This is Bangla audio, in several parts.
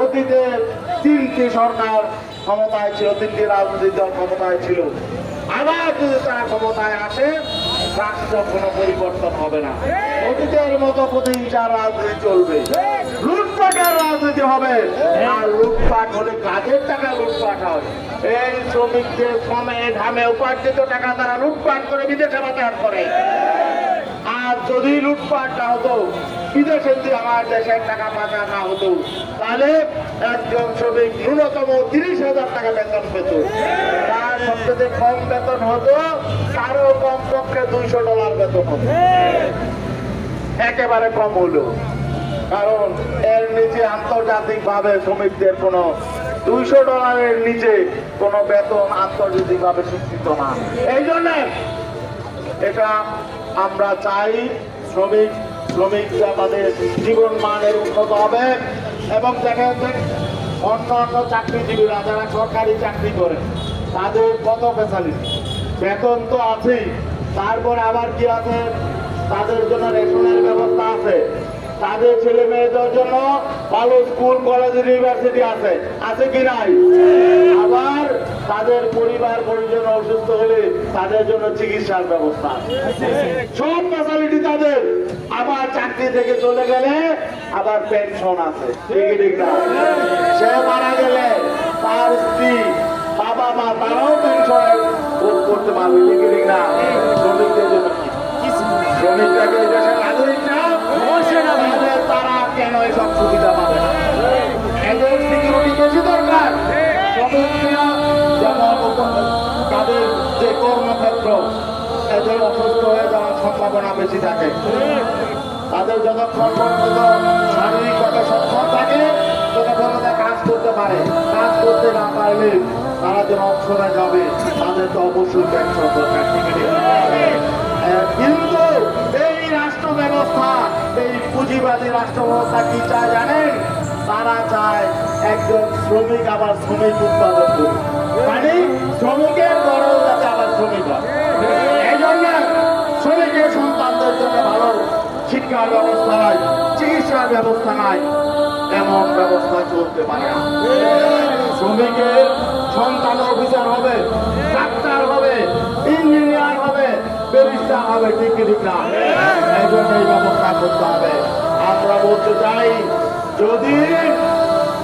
অতীতে তিনটি সরকার ক্ষমতায় ছিল, তিনটি রাজনৈতিক দল ক্ষমতায় ছিল। আবার যদি তারা ক্ষমতায় আসে, রাষ্ট্র কোনো পরিবর্তন হবে না। অতীতের মতো প্রতিহিংসার রাজনীতি চলবে। লুটপাটের রাজনীতি হবে। আর লুটপাট হলে কাজের টাকা লুটপাট হয়। এই শ্রমিকদের শ্রমে ঘামে উপার্জিত টাকা তারা লুটপাট করে বিদেশে পাচার করে। আর যদি লুটপাট না হতো, বিদেশে যদি আমার দেশের টাকা পাচার না হতো, তাহলে একজন শ্রমিক ন্যূনতম তিরিশ হাজার টাকা বেতন পেত। তার সবচেয়ে কম বেতন হতো, তারও কম পক্ষে দুইশো ডলার বেতন হতো। একেবারে কম হলো। কারণ এর নিচে আন্তর্জাতিক ভাবে শ্রমিকদের কোনো দুইশো ডলারের নিচে কোনো বেতন আন্তর্জাতিক ভাবে স্বীকৃত না। এই জন্য এটা আমরা চাই শ্রমিক, শ্রমিকরা তাদের জীবন মানের উন্নত হবে এবং দেখা যাচ্ছে অন্য অন্য চাকরিজীবীরা যারা সরকারি চাকরি করে, তাদের কত ফেসালিটি বেতন তো আছেই, তারপর আবার কি আছে? তাদের জন্য রেশনের ব্যবস্থা আছে। তাদের ছেলে মেয়েদের জন্য ভালো স্কুল কলেজ ইউনিভার্সিটি আছে। আছে কি নাই? আবার তাদের পরিবার পরিজন অসুস্থ হলে তাদের জন্য চিকিৎসার ব্যবস্থা সব ফ্যাসিলিটি তাদের। আবার চাকরি থেকে চলে গেলে আবার পেনশন আছে। সে মারা গেলে তার স্ত্রী, বাবা মা, তারাও পেনশন ভোগ করতে পারবে। ঠিক না। শ্রমিকদের জন্য কি? শ্রমিকরাকে দেশের নাগরিক না? তারা কেন এসব সুবিধা পাবে না? এদের সিকিউরিটি বেশি দরকার। শ্রমিকরা যেমন এদের অসুস্থ হয়ে যাওয়ার সম্ভাবনা বেশি থাকে। তাদের যতক্ষণ পর্যন্ত শারীরিকভাবে সক্ষম থাকে ততক্ষণ তারা কাজ করতে পারে। কাজ করতে না পারলে তারা যেন অবসরে যাবে, তাদের তো অবশ্যই পেনশন দরকার কিন্তু এই রাষ্ট্র ব্যবস্থা এই পুঁজিবাদী রাষ্ট্র ব্যবস্থা কি চায় জানেন? তারা চায় একজন শ্রমিক আবার শ্রমিক উৎপাদন করুক মানে শ্রমিকের বড় যাতে ব্যবস্থা নাই ব্যবস্থা নাই এমন ব্যবস্থা চলতে পারে না শ্রমিকের সন্তান হবে ডাক্তার হবে ইঞ্জিনিয়ার হবে হবে এই ব্যবস্থা করতে হবে আমরা বলতে চাই যদি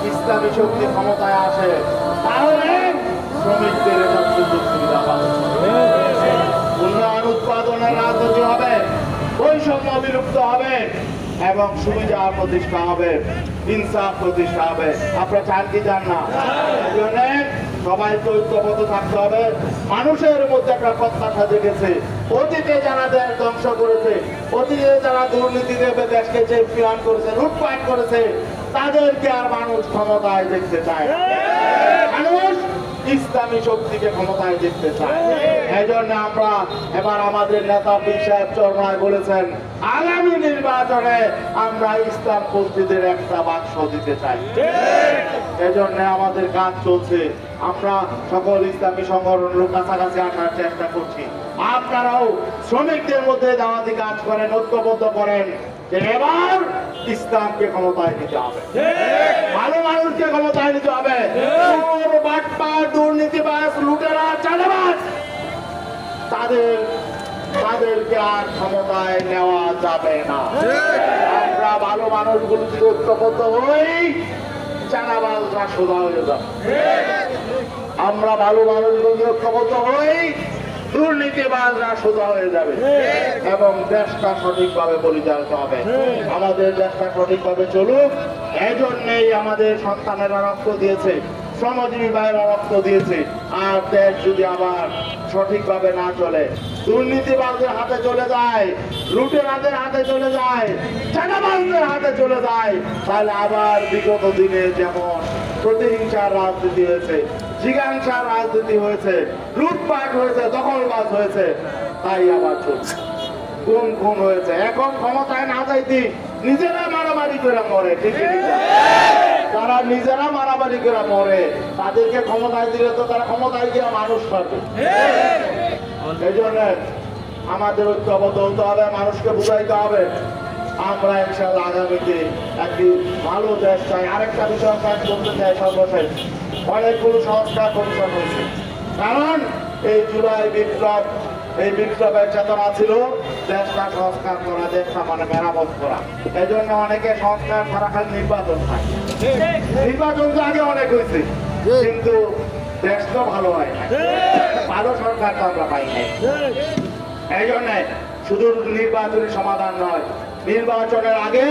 ইসলামী শক্তি ক্ষমতায় আসে, তাহলে শ্রমিকদের এসব সুযোগ সুবিধা পাবে। উন্নয়ন উৎপাদনের হবে, বৈষম্য বিলুপ্ত হবে, এবং সুবিধা প্রতিষ্ঠা হবে, ইনসাফ প্রতিষ্ঠা হবে। আপনারা চান কি চান না? থাকতে হবে। মানুষের মধ্যে একটা প্রত্যাশা জেগেছে। অতীতে যারা দেশ ধ্বংস করেছে, অতীতে যারা দুর্নীতি দেবে, দেশকে চ্যাম্পিয়ন করেছে, লুটপাট করেছে, তাদেরকে আর মানুষ ক্ষমতায় দেখতে চায় মানুষ ইসলামী শক্তিকে ক্ষমতায় দেখতে চায়। এই জন্য আমরা এবার আমাদের নেতা পীর সাহেব চরমায় বলেছেন, আগামী নির্বাচনে আমরা ইসলাম পন্থীদের একটা বাক্স দিতে চাই। এই জন্য আমাদের কাজ চলছে। আমরা সকল ইসলামী সংগঠনের কাছাকাছি আসার চেষ্টা করছি। আপনারাও শ্রমিকদের মধ্যে দাওয়াতি কাজ করেন, ঐক্যবদ্ধ করেন। যে এবার ইসলামকে ক্ষমতায় দিতে হবে। ভালো মানুষকে ক্ষমতায় নিতে হবে। দুর্নীতিবাজ লুটেরা চাঁদাবাজ তাদের তাদেরকে আর ক্ষমতায় নেওয়া যাবে না। আমরা ভালো মানুষগুলো যদি ঐক্যবদ্ধ হই চাঁদাবাজরা সোজা হয়ে যাবে। আমরা ভালো মানুষগুলো যদি ঐক্যবদ্ধ হই দুর্নীতিবাজরা সোজা হয়ে যাবে। এবং দেশটা সঠিকভাবে পরিচালিত হবে। আমাদের দেশটা সঠিকভাবে চলুক। এই জন্যেই আমাদের সন্তানেরা রক্ত দিয়েছে শ্রমজীবী ভাইয়েরা রক্ত দিয়েছে। আর দেশ যদি আবার সঠিকভাবে না চলে দুর্নীতিবাজদের হাতে চলে যায় লুটেরাদের হাতে চলে যায় চাঁদাবাজদের হাতে চলে যায় তাহলে আবার বিগত দিনে যেমন প্রতিহিংসার রাজনীতি হয়েছে জিজ্ঞাসার রাজনীতি হয়েছে, লুটপাট হয়েছে, দখলবাজ হয়েছে, তাই আবার চলছে। কোন খুন হয়েছে। এখন ক্ষমতায় না যাইতি নিজেরা মারামারি করে মরে, ঠিক? তারা নিজেরা মারামারি করে মরে, তাদেরকে ক্ষমতায় দিলে তো তারা ক্ষমতায় গিয়ে মানুষ পাবে। এই জন্য আমাদের ঐক্যবদ্ধ হতে হবে, মানুষকে বুঝাইতে হবে। আমরা ইনশাল্লাহ আগামীতে একটি ভালো দেশ চাই। আরেকটা বিষয় বলতে চাই সর্বশেষ। অনেকগুলো সংস্কার কমিশন হয়েছে কারণ এই জুলাই বিপ্লব, এই বিপ্লবের চেতনা ছিল দেশটা সংস্কার করা, দেশটা মানে মেরামত করা। এই জন্য অনেকে সংস্কার ছাড়া খালি নির্বাচন চায় নির্বাচন তো আগে অনেক হয়েছে, কিন্তু দেশ তো ভালো হয় না ভালো সরকার তো আমরা পাই নাই। এই জন্য শুধু নির্বাচনী সমাধান নয়, নির্বাচনের আগে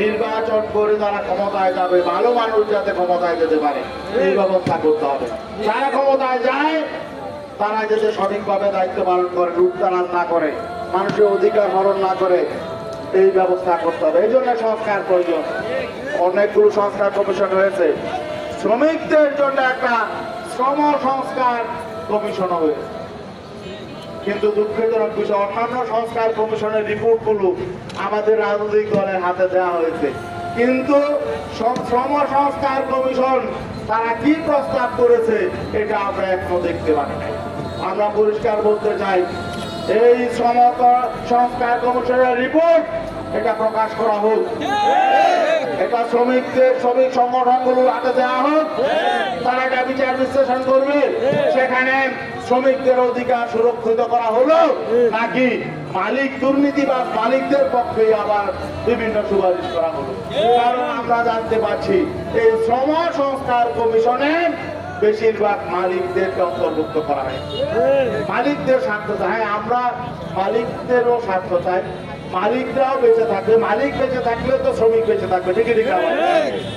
নির্বাচন করে তারা ক্ষমতায় যাবে, ভালো মানুষ যাতে ক্ষমতায় যেতে পারে, এই ব্যবস্থা করতে হবে। যারা ক্ষমতায় যায়, তারা যাতে সঠিকভাবে দায়িত্ব পালন করে, লুটতারাজ না করে, মানুষের অধিকার হরণ না করে, এই ব্যবস্থা করতে হবে। এই জন্য সংস্কার প্রয়োজন। অনেকগুলো সংস্কার কমিশন হয়েছে শ্রমিকদের জন্য একটা শ্রম সংস্কার কমিশন হয়েছে কিন্তু দুঃখজনক বিষয় অন্যান্য সংস্কার কমিশনের রিপোর্টগুলো আমাদের রাজনৈতিক দলের হাতে দেওয়া হয়েছে কিন্তু শ্রম সংস্কার কমিশন তারা কি প্রস্তাব করেছে, এটা আমরা এখনও দেখতে নাই। আমরা পরিষ্কার বলতে চাই, এই শ্রম সংস্কার কমিশনের রিপোর্ট এটা প্রকাশ করা হোক এটা শ্রমিকদের শ্রমিক সংগঠনগুলো হাতে দেওয়া হোক। তারা এটা বিচার বিশ্লেষণ করবে। সেখানে শ্রমিকদের অধিকার সুরক্ষিত করা হলো নাকি মালিক দুর্নীতি বা মালিকদের পক্ষে আবার বিভিন্ন সুপারিশ করা হলো? কারণ আমরা জানতে পারছি এই শ্রম সংস্কার কমিশনে বেশিরভাগ মালিকদেরকে অন্তর্ভুক্ত করা হয়েছে। মালিকদের স্বার্থ চাই। হ্যাঁ আমরা মালিকদেরও স্বার্থ চাই। মালিকরাও বেঁচে থাকবে, মালিক বেঁচে থাকলে তো শ্রমিক বেঁচে থাকবে, ঠিকই ঠিক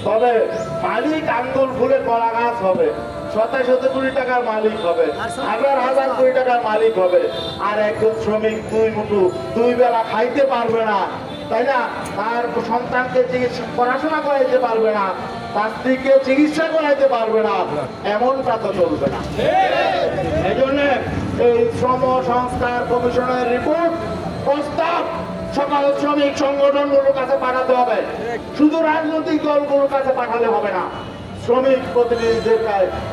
তবে মালিক আঙ্গুল ফুলে কলা গাছ হবে শতে শত কোটি টাকার মালিক হবে, হাজার হাজার কোটি টাকার মালিক হবে, আর একজন শ্রমিক দুই মুঠু, দুই বেলা খাইতে পারবে না, তাই না? তার সন্তানকে চিকিৎসা পড়াশোনা করাইতে পারবে না, তার স্ত্রীকে চিকিৎসা করাইতে পারবে না এমনটা তো চলবে না। এই জন্য এই শ্রম সংস্কার কমিশনের রিপোর্ট প্রস্তাব সকল শ্রমিক সংগঠনগুলোর কাছে পাঠাতে হবে। শুধু রাজনৈতিক দলগুলোর কাছে পাঠালে হবে না, শ্রমিক প্রতিনিধিদের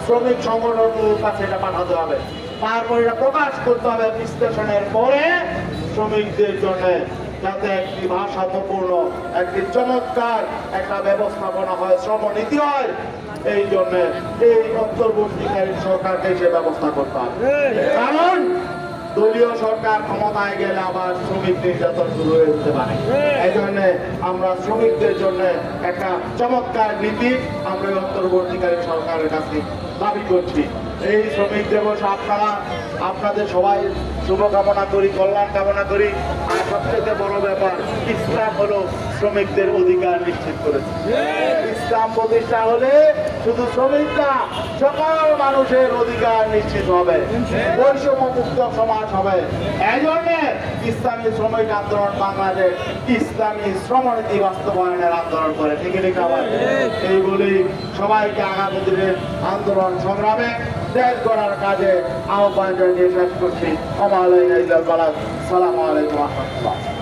শ্রমিক সংগঠনগুলোর কাছে এটা পাঠাতে হবে। তারপর এটা প্রকাশ করতে হবে বিশ্লেষণের পরে শ্রমিকদের জন্য যাতে একটি ভারসাম্যপূর্ণ, একটি চমৎকার একটা ব্যবস্থাপনা হয়, শ্রমনীতি হয়, এই জন্য এই অন্তর্বর্তীকারী সরকারকে সে ব্যবস্থা করতে হবে। কারণ দলীয় সরকার ক্ষমতায় গেলে আবার শ্রমিক নির্যাতন শুরু যেতে পারে। এই জন্য আমরা শ্রমিকদের জন্য একটা চমৎকার নীতি আমরা অন্তর্বর্তীকালীন সরকারের কাছে দাবি করছি। এই শ্রমিক দিবস আপনারা আপনাদের সবাই শুভকামনা করি, কল্যাণ কামনা করি। আর সবচেয়ে বড় ব্যাপার, ইসলাম হলো শ্রমিকদের অধিকার নিশ্চিত করেছে। ইসলাম প্রতিষ্ঠা হলে শুধু শ্রমিকরা, সকল মানুষের অধিকার নিশ্চিত হবে। বৈষম্য মুক্ত সমাজ হবে। এই ইসলামী শ্রমিক আন্দোলন বাংলাদেশ ইসলামী শ্রমনীতি বাস্তবায়নের আন্দোলন করে। ঠিক ঠিক এইগুলি সবাইকে আগামী দিনের আন্দোলন সংগ্রামে দেশ গড়ার কাজে আহ্বান জানিয়ে শেষ করছি। আমার সালাম আলাইকুম রহমতুল্লাহ।